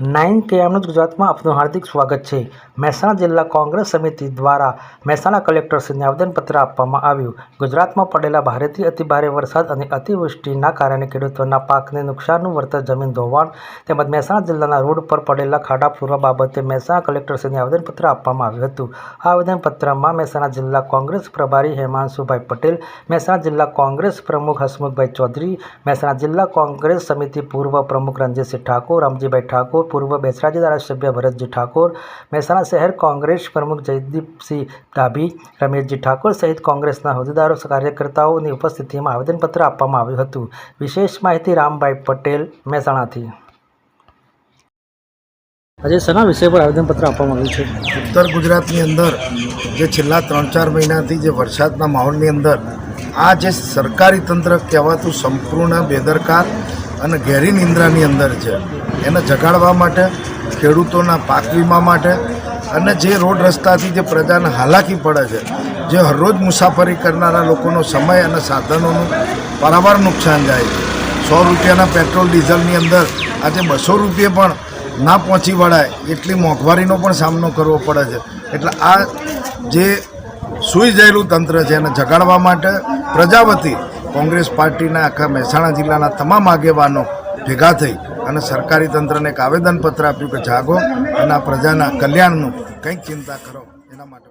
Nine કેએમનું ગુજરાતમાં આપનું હાર્દિક સ્વાગત છે. મહેસાણા જિલ્લા કોંગ્રેસ સમિતિ દ્વારા મહેસાણા કલેક્ટરશ્રીને આવેદનપત્ર આપવામાં આવ્યું. ગુજરાતમાં પડેલા ભારેથી અતિભારે વરસાદ અને અતિવૃષ્ટિના કારણે ખેડૂતોના પાકને નુકસાનનું વળતર જમીન ધોવાણ તેમજ મહેસાણા જિલ્લાના રોડ પર પડેલા ખાડા પૂરવા બાબતે મહેસાણા કલેક્ટરશ્રીને આવેદનપત્ર આપવામાં આવ્યું હતું. આ આવેદનપત્રમાં મહેસાણા જિલ્લા કોંગ્રેસ પ્રભારી હેમાંશુભાઈ પટેલ, મહેસાણા જિલ્લા કોંગ્રેસ પ્રમુખ હસમુખભાઈ ચૌધરી, મહેસાણા જિલ્લા કોંગ્રેસ સમિતિ પૂર્વ પ્રમુખ રણજીતસિંહ ઠાકોર, રામજીભાઈ ઠાકોર પૂર્વ બેસરાજી ધારાસભ્ય ભરતજી ઠાકોર, મહેસાણા શહેર કોંગ્રેસ પ્રમુખ જયદીપસિંહ ડાભી, રમેશજી ઠાકોર સહિત કોંગ્રેસના હોદ્દેદારો, કાર્યકર્તાઓની ઉપસ્થિતિમાં આવેદનપત્ર આપવામાં આવ્યું હતું. વિશેષ માહિતી રામભાઈ પટેલ, મહેસાણાથી. આજે શેના વિષય પર આવેદનપત્ર આપવામાં આવ્યું છે? ઉત્તર ગુજરાતની અંદર જે છેલ્લા ત્રણ ચાર મહિનાથી જે વરસાદના માહોલની અંદર આ જે સરકારી તંત્ર કહેવાતું સંપૂર્ણ બેદરકાર અને ઘેરી નિંદ્રાની અંદર છે. એને જગાડવા માટે, ખેડૂતોના પાક વીમા માટે અને જે રોડ રસ્તાથી જે પ્રજાને હાલાકી પડે છે, જે હરરોજ મુસાફરી કરનારા લોકોનો સમય અને સાધનોનું બરાબર નુકસાન જાય છે. સો રૂપિયાના પેટ્રોલ, ડીઝલની અંદર આજે બસો રૂપિયે પણ ના પહોંચી વળાય એટલી મોંઘવારીનો પણ સામનો કરવો પડે છે. એટલે આ જે સૂઈ જયેલું તંત્ર છે, એને જગાડવા માટે પ્રજાવતી કોંગ્રેસ પાર્ટીના આખા મહેસાણા જિલ્લાના તમામ આગેવાનો ભેગા થઈ અને સરકારી તંત્રને એક આવેદનપત્ર આપ્યું કે જાગો અને આ પ્રજાના કલ્યાણનું કંઈક ચિંતા કરો. એના માટે